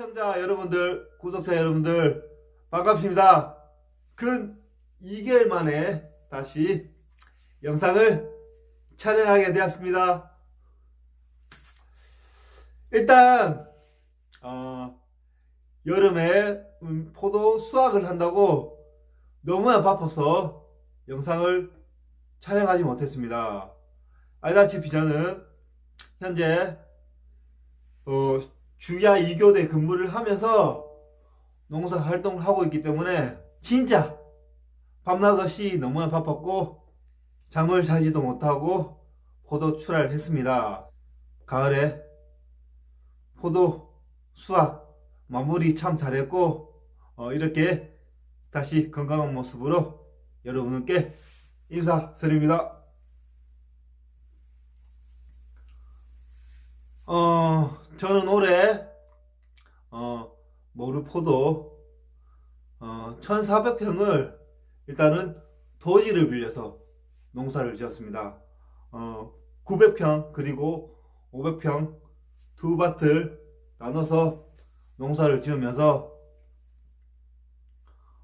시청자 여러분들, 구독자 여러분들, 반갑습니다. 근 2개월 만에 다시 영상을 촬영하게 되었습니다. 일단, 어, 여름에 음, 포도 수확을 한다고 너무나 바빠서 영상을 촬영하지 못했습니다. 알다시피 저는 현재 어, 주야 2교대 근무를 하면서 농사 활동을 하고 있기 때문에 진짜 밤낮 없이 너무나 바빴고 잠을 자지도 못하고 포도 출하를 했습니다. 가을에 포도 수확 마무리 참 잘했고 어, 이렇게 다시 건강한 모습으로 여러분께 인사드립니다. 어, 저는 올해, 어, 모르포도, 어, 1400평을 일단은 토지를 빌려서 농사를 지었습니다. 어, 900평, 그리고 500평 두 밭을 나눠서 농사를 지으면서,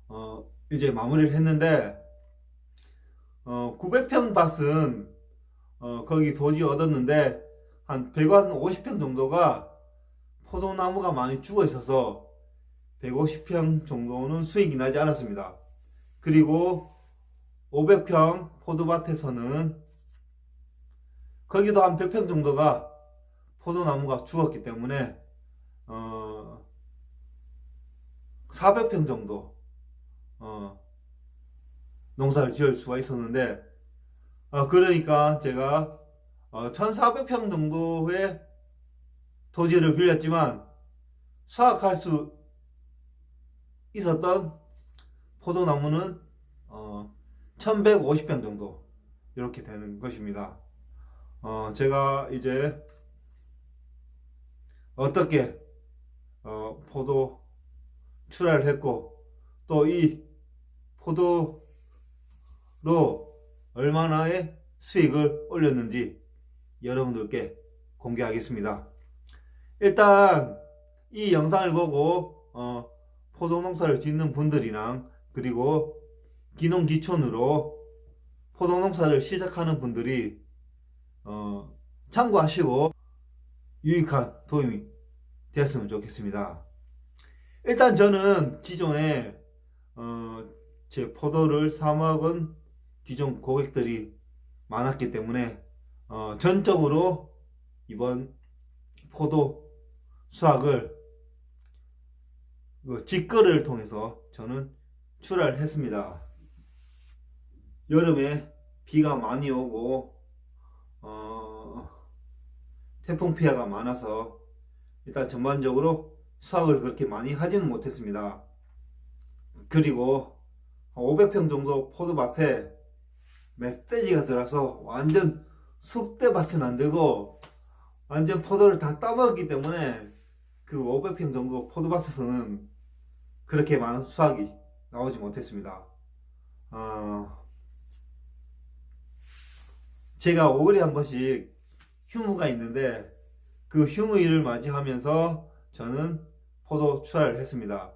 어, 이제 마무리를 했는데, 어, 900평 밭은, 어, 거기 토지 얻었는데, 한 150평 정도가 포도나무가 많이 죽어 있어서 150평 정도는 수익이 나지 않았습니다. 그리고 500평 포도밭에서는 거기도 한 100평 정도가 포도나무가 죽었기 때문에 어 400평 정도 어 농사를 지을 수가 있었는데 어 그러니까 제가 어, 1,400평 정도의 토지를 빌렸지만 수확할 수 있었던 포도나무는 어, 1,150평 정도 이렇게 되는 것입니다. 어, 제가 이제 어떻게 어, 포도 출하를 했고 또 이 포도로 얼마나의 수익을 올렸는지 여러분들께 공개하겠습니다. 일단 이 영상을 보고 어, 포도 농사를 짓는 분들이랑 그리고 기농 기촌으로 포도 농사를 시작하는 분들이 어, 참고하시고 유익한 도움이 되었으면 좋겠습니다. 일단 저는 기존에 어, 제 포도를 사 먹은 기존 고객들이 많았기 때문에 어, 전적으로 이번 포도 수확을 그 직거래를 통해서 저는 출하를 했습니다. 여름에 비가 많이 오고 어, 태풍 피해가 많아서 일단 전반적으로 수확을 그렇게 많이 하지는 못했습니다. 그리고 500평 정도 포도밭에 멧돼지가 들어서 완전 숙대밭은 안 되고 완전 포도를 다 따먹었기 때문에 그 500평 정도 포도밭에서는 그렇게 많은 수확이 나오지 못했습니다. 어, 제가 5월에 한 번씩 휴무가 있는데 그 휴무일을 맞이하면서 저는 포도 출하를 했습니다.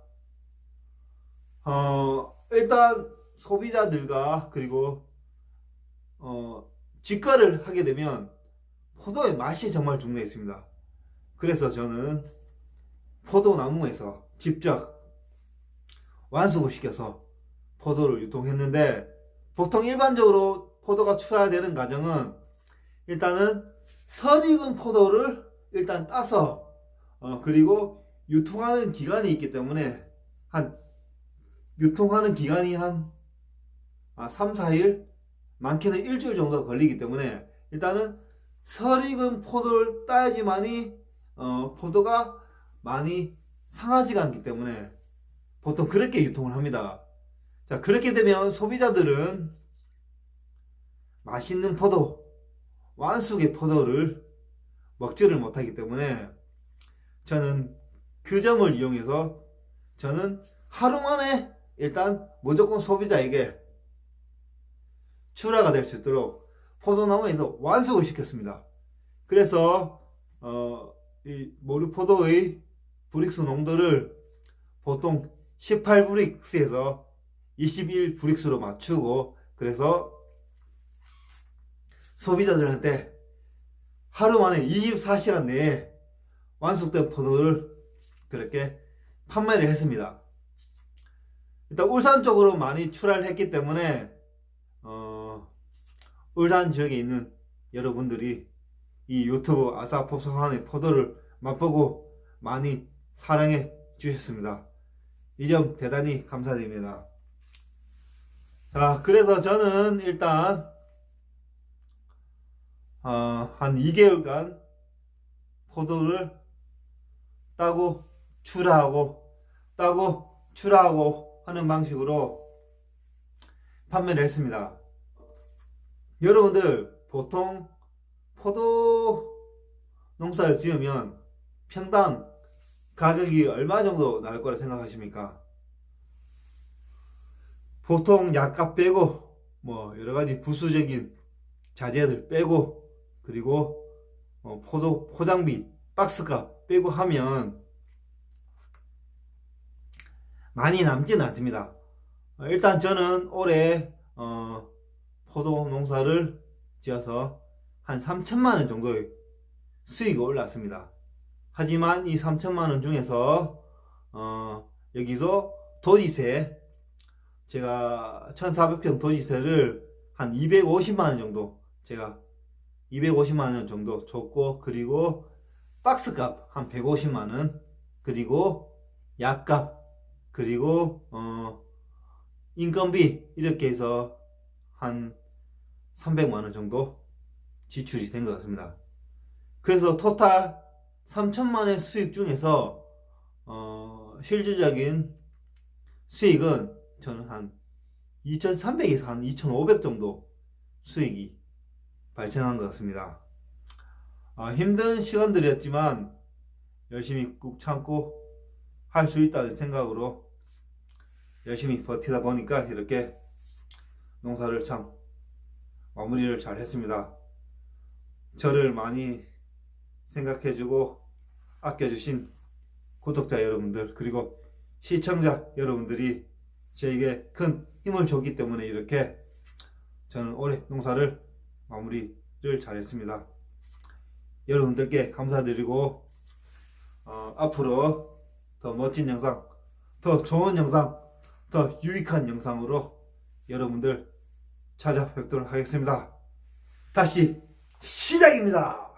어, 일단 소비자들과 그리고 어, 직거래를 하게 되면 포도의 맛이 정말 중요해 있습니다. 그래서 저는 포도나무에서 직접 완숙을 시켜서 포도를 유통했는데 보통 일반적으로 포도가 출하되는 과정은 일단은 선익은 포도를 일단 따서 어, 그리고 유통하는 기간이 있기 때문에 한 유통하는 기간이 한 아, 3, 4일 많게는 일주일 정도 걸리기 때문에 일단은 설익은 포도를 따야지만이 어, 포도가 많이 상하지가 않기 때문에 보통 그렇게 유통을 합니다. 자 그렇게 되면 소비자들은 맛있는 포도, 완숙의 포도를 먹지를 못하기 때문에 저는 그 점을 이용해서 저는 하루 만에 일단 무조건 소비자에게 출하가 될 수 있도록 포도나무에서 완숙을 시켰습니다. 그래서 어, 이 모르포도의 브릭스 농도를 보통 18브릭스에서 21브릭스로 맞추고 그래서 소비자들한테 하루 만에 24시간 내에 완숙된 포도를 그렇게 판매를 했습니다. 일단 울산 쪽으로 많이 출하를 했기 때문에 어, 울산 지역에 있는 여러분들이 이 유튜브 아사포소한의 포도를 맛보고 많이 사랑해 주셨습니다. 이 점 대단히 감사드립니다. 자, 그래서 저는 일단 어, 한 2개월간 포도를 따고 출하하고 따고 출하하고 하는 방식으로 판매를 했습니다. 여러분들 보통 포도 농사를 지으면 평당 가격이 얼마 정도 나올 거라 생각하십니까? 보통 약값 빼고 뭐 여러 가지 부수적인 자재들 빼고 그리고 어, 포도 포장비 박스값 빼고 하면 많이 남지는 않습니다. 어, 일단 저는 올해 어, 포도 농사를 지어서 한 3천만 원 정도의 수익이 올랐습니다. 하지만 이 3천만 원 중에서 어, 여기서 도지세 제가 1,400평 도지세를 한 250만 원 정도 제가 250만 원 정도 줬고 그리고 박스값 한 150만 원 그리고 약값 그리고 어 인건비 이렇게 해서 한 300만 원 정도 지출이 된 것 같습니다. 그래서 토탈 3천만 원 수익 중에서 어 실질적인 수익은 저는 한 2,300에서 한 2,500 정도 수익이 발생한 것 같습니다. 아, 힘든 시간들이었지만 열심히 꾹 참고 할 수 있다는 생각으로 열심히 버티다 보니까 이렇게 농사를 참 마무리를 잘 했습니다. 저를 많이 생각해주고 아껴주신 구독자 여러분들 그리고 시청자 여러분들이 저에게 큰 힘을 줬기 때문에 이렇게 저는 올해 농사를 마무리를 잘했습니다. 여러분들께 감사드리고 어, 앞으로 더 멋진 영상, 더 좋은 영상, 더 유익한 영상으로 여러분들 찾아뵙도록 하겠습니다. 다시 시작입니다.